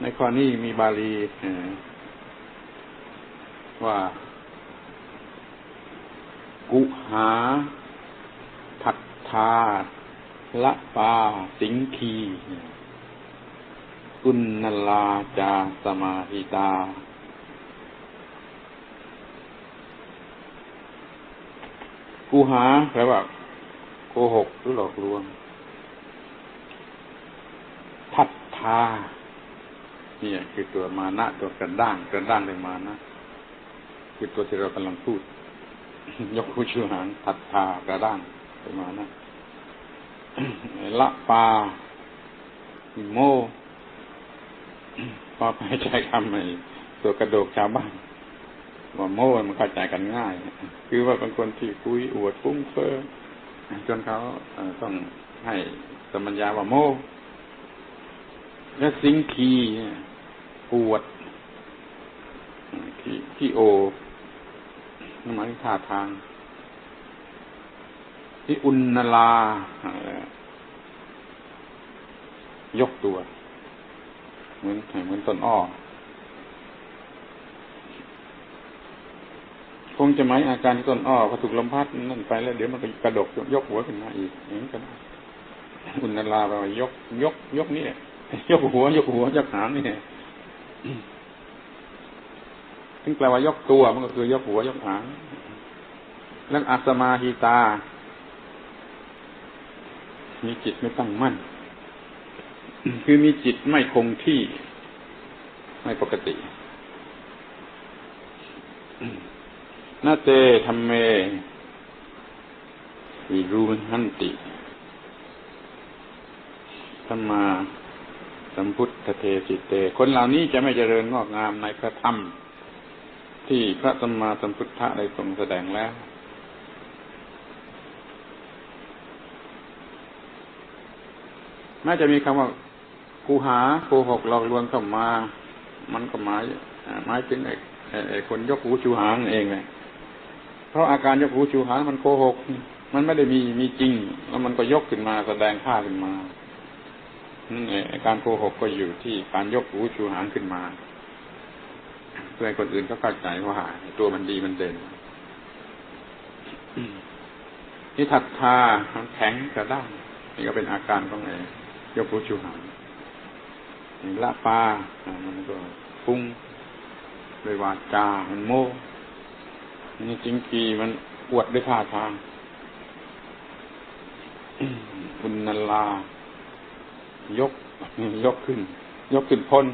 ในข้อนี้มีบาลีว่า กุหาผัดทาละปาสิงคีอุณนลาจาสมาหิตา กูหาแปลว่าโกหกหรือหลอกลวงพัดทา นี่คือตัวมานะตัวกระด้างกระด้างเลยมานะ คือตัวที่เรากำลังพูด ยกผู้ชูหางพัดทากระด้างไปมานะละปาโมพอไปใช้คำในตัวกระโดกชาวบ้านว่าโม่มันเข้าใจกันง่าย คือว่าเป็นคนที่คุยอวดฟุ้งเฟ้อจนเขาต้องให้สมัญญาว่าโม่ และสิงคีปวดที่ที่โอนั่นหมายถึงท่าทาง ที่อุณนลา ยกตัว เหมือนเหมือนต้นอ้อคงจะหมายอาการที่ต้นอ้อพอถูกลมพัดนั่นไปแล้วเดี๋ยวมันก็กระดกยกหัวขึ้นมาอีกอย่างนี้ก็ได้อุณนลาแปลว่ายก ยก ยกนี่ ยกหัวยกหัวยกหางนี่ถึงแปลว่ายกตัวมันก็คือยกหัวยกหางแล้วอัสมาหิตา มีจิตไม่ตั้งมั่น คือมีจิตไม่คงที่ ไม่ปกตินาเตธรรมเมวิรูหันติธรรมา สัมพุทธเทสิเต คนเหล่านี้จะไม่เจริญงอกงามในพระธรรม ที่พระสัมมาสัมพุทธะได้ทรงแสดงแล้วแม้จะมีคำว่ากูหาโกหกหลอกลวงเข้ามา มันก็หมายหมายถึงไอ้ไอ้คนยกหูชูหางเองไงเพราะอาการยกหูชูหางมันโกหก มันไม่ได้มีมีจริง แล้วมันก็ยกขึ้นมาแสดงค่าขึ้นมา การโกหกก็อยู่ที่การยกหูชูหางขึ้นมา เพื่อให้คนอื่นเขาเข้าใจว่าตัวมันดีมันเด่นนี่ถักทามันแข็งกระด้างนี่ก็เป็นอาการของไอ้ยกหูชูหางละปามันก็ฟุ้งโดยวาจามันโมนี่จริงกีมันอวดด้วยท่าทางคุณนันลา ยกยกขึ้น ยกขึ้นพ้น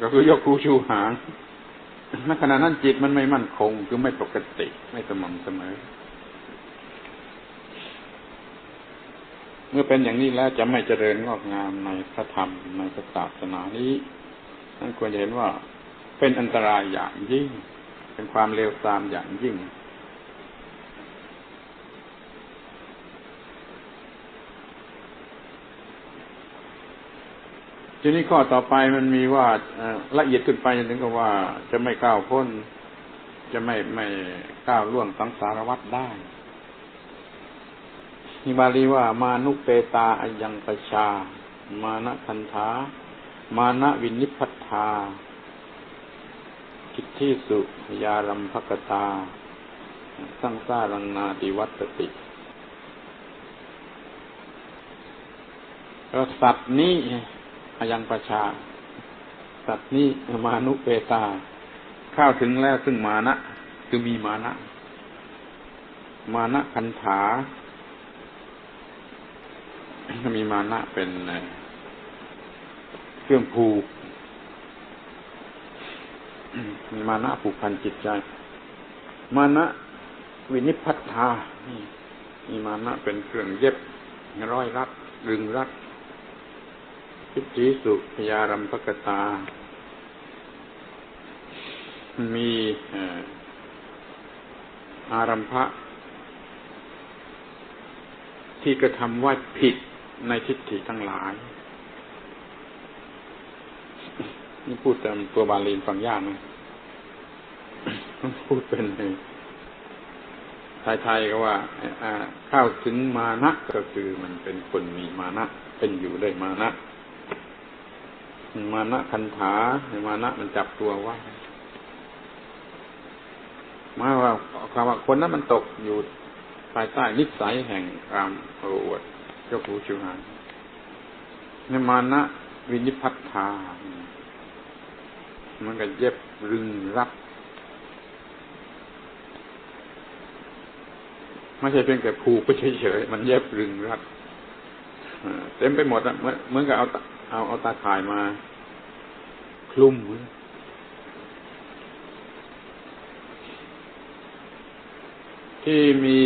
ก็คือยกคูชูหางในขณะนั้นจิตมันไม่มั่นคง คือไม่ปกติไม่สม่ำเสมอ เมื่อเป็นอย่างนี้แล้วจะไม่เจริญงอกงามในพระธรรมในพระศาสนานี้นั่นควรจะเห็นว่าเป็นอันตรายอย่างยิ่ง เป็นความเลวทรามอย่างยิ่ง ทีนี้ข้อต่อไปมันมีว่าละเอียดขึ้นไปจนถึงกับว่าจะไม่ก้าวพ้น จะไม่ไม่ก้าวล่วงสังสารวัฏได้มีบาลีว่ามานุเปตาอยังปชา มานะคันธามานะวินิพัทธาคิที่สุยารัมภกตา สังสารังนาติวัตติสัตว์นี้ อยังประชา สัตว์นี้มานุเปตา เข้าถึงแล้วซึ่งมานะ คือมีมานะ มานะคันถามีมานะเป็นเครื่องผูก มีมานะผูกพันจิตใจ มานะวินิพัฒธามีมานะเป็นเครื่องเย็บร้อยรัดรึงรัด ทิฏฐิสุพยารัมภกตา มีอารัมภะที่กระทำว่าผิดในทิฏฐิทั้งหลาย นี่พูดตามตัวบาลีฟังยากนะพูดเป็นไทยๆก็ว่าเข้าถึงมานะก็คือมันเป็นคนมีมานะเป็นอยู่ได้มานะ มานะคันถาในมานะมันจับตัวว่ามาว่าความว่าคนนั้นมันตกอยู่ภายใต้นิสัยแห่งความโอวดยกหูชูหานี่มานะวินิพัฒธามันก็เย็บรึงรับไม่ใช่เพียงแต่ผูกไปเฉยๆมันเย็บรึงรัดเต็มไปหมดอะเหมือนกับเอา เอาเอาตาข่ายมา คลุมที่มี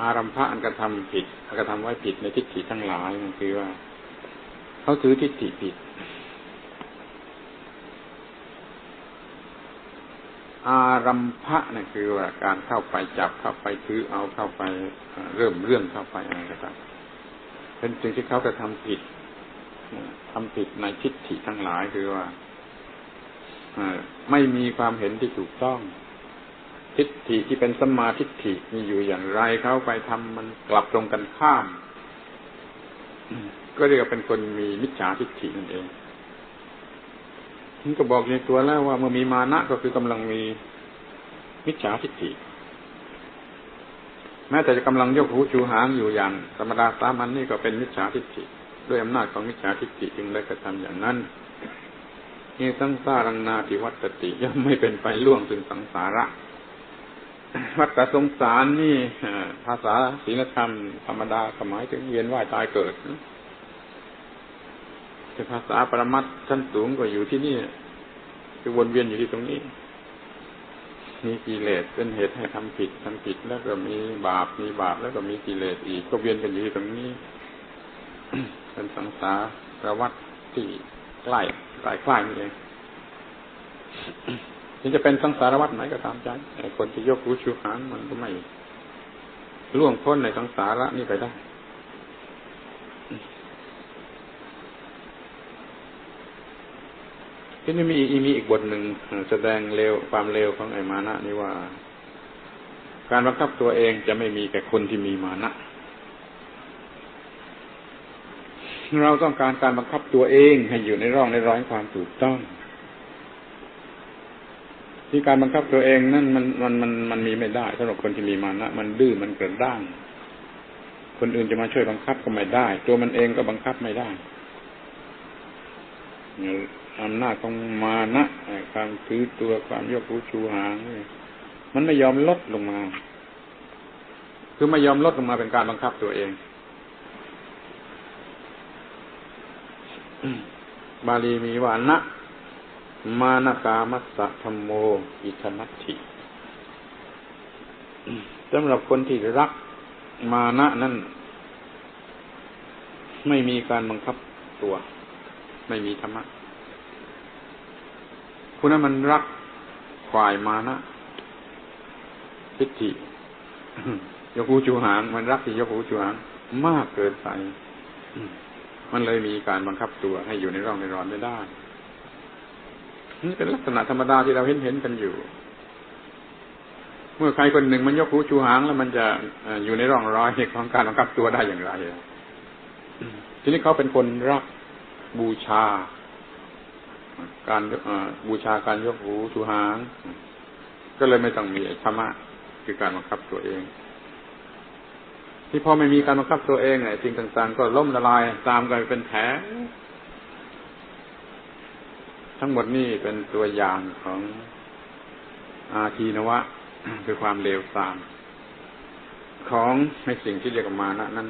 อารัมภะอันกระทำผิดกระทำไว้ผิดในทิฏฐิทั้งหลายมันคือว่า เขาถือทิฏฐิผิด อารัมภะนี่คือว่า การเข้าไปจับเข้าไปถือเอาเข้าไปเริ่มเรื่องเข้าไปอะไรก็ตาม เป็นสิ่งที่เขาจะทำผิดทำผิดในทิฏฐิทั้งหลายคือว่าไม่มีความเห็นที่ถูกต้อง ทิฏฐิที่เป็นสมาทิฏฐิมีอยู่อย่างไรเขาไปทำมันกลับตรงกันข้าม ก็เรียกว่าเป็นคนมีมิจฉาทิฏฐินั่นเองมันก็บอกในตัวแล้วว่าเมื่อมีมานะก็คือกำลังมีมิจฉาทิฏฐิ แม้แต่จะกำลังยกหูชูหางอยู่อย่างธรรมดาสามัญนนี่ก็เป็นมิจฉาทิฏฐิด้วยอำนาจของมิจฉาทิฏฐิจึงได้กระทำอย่างนั้นนี่สังสารังนาติวัตติย่อมไม่เป็นไปล่วงถึงสังสาระ วัฏสงสารนี่ภาษาศีลธรรมธรรมดาสมัยถึงเวียนว่ายตายเกิดแต่ภาษาปรมัตชั้นสูงก็อยู่ที่นี่คือวนเวียนอยู่ที่ตรงนี้ มีกิเลสเป็นเหตุให้ทำผิดทำผิดแล้วก็มีบาปมีบาปแล้วก็มีกิเลสอีกก็เวียนกันอยู่ตรงนี้ เป็นสังสารวัฏที่ใกล้ใกล้ใกล้นี่เองถึงจะเป็นสังสารวัฏไหนก็ตามใจคนที่ยกหูชูหางมันก็ไม่ล่วงพ้นในสังสาระนี่ไปได้ ที่นี่มีมีอีกบทหนึ่งแสดงเร็วความเร็วของไอ้มานะนี่ว่า การบังคับตัวเองจะไม่มีแก่คนที่มีมานะเราต้องการการบังคับตัวเองให้อยู่ในร่องในร้อยความถูกต้อง ที่การบังคับตัวเองนั่นมันมันมันมันมีไม่ได้สำหรับคนที่มีมานะมันดื้อมันกระด้าง คนอื่นจะมาช่วยบังคับก็ไม่ได้ ตัวมันเองก็บังคับไม่ได้ อำนาจของมานะความถือตัวความยกหูชูหางมันไม่ยอมลดลงมา คือไม่ยอมลดลงมาเป็นการบังคับตัวเอง บาลีมีว่านะมานกามัสสะธรรมโม อิทนัตถิสำหรับคนที่รักมานะนั่น ไม่มีการบังคับตัว ไม่มีธรรมะ คุณนั้นมันรักฝ่ายมานะทิฏฐิยกหูจูหาง มันรักที่ยกหูจูหางมากเกินไปมันเลยมีการบังคับตัวให้อยู่ในร่องในร้อนไม่ได้นี่เป็นลักษณะธรรมดาที่เราเห็นเห็นกันอยู่ เมื่อใครคนหนึ่งมันยกหูชูหางแล้วมันจะอยู่ในร่องรอยของการบังคับตัวได้อย่างไรทีนี้เขาเป็นคนรักบูชา การบูชาการยกหูชูหางก็เลยไม่ต้องมีธรรมะคือการบังคับตัวเอง ที่พอไม่มีการบังคับตัวเองไอ้สิ่งต่าง ๆ ก็ล่มละลายตามกันเป็นแผลทั้งหมดนี่เป็นตัวอย่างของอาทีนวะ คือความเลวทราม ของในสิ่งที่เรียกมานะนั้น